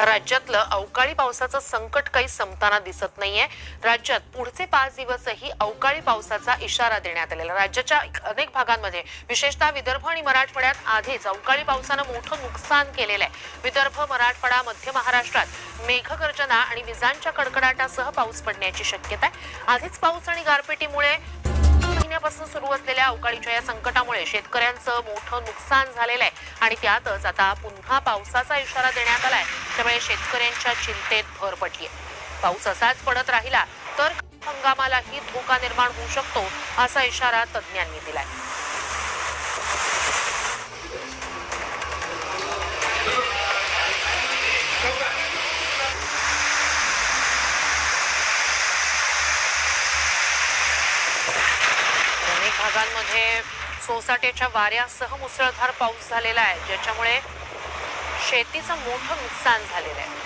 राज्यातलं अवकाळी पावसाचं संकट काही संपताना दिसत नाहीये. राज्यात पुढचे पाच दिवसही अवकाळी पावसाचा इशारा देण्यात आलेला. राज्याच्या अनेक भागांमध्ये विशेषतः विदर्भ आणि मराठवाड्यात आधीच अवकाळी पावसानं मोठं नुकसान केलेलं आहे. विदर्भ मराठवाडा मध्य महाराष्ट्रात मेघगर्जना आणि विजांच्या कडकडाटासह पाऊस पडण्याची शक्यता आहे. आधीच पाऊस आणि गारपिटीमुळे महिन्यापासून सुरू असलेल्या अवकाळीच्या या संकटामुळे शेतकऱ्यांचं मोठं नुकसान झालेलं आहे. आणि त्यातच आता पुन्हा पावसाचा इशारा देण्यात आलाय. त्यामुळे शेतकऱ्यांच्या चिंतेत भर पडली पाऊस असाच पडत राहिला तर हंगामालाही धोका निर्माण होऊ शकतो असा इशारा तज्ज्ञांनी दिलाय. भागांमध्ये सोसाट्याच्या वाऱ्यासह मुसळधार पाऊस झालेला आहे ज्याच्यामुळे शेतीचं मोठं नुकसान झालेलं आहे.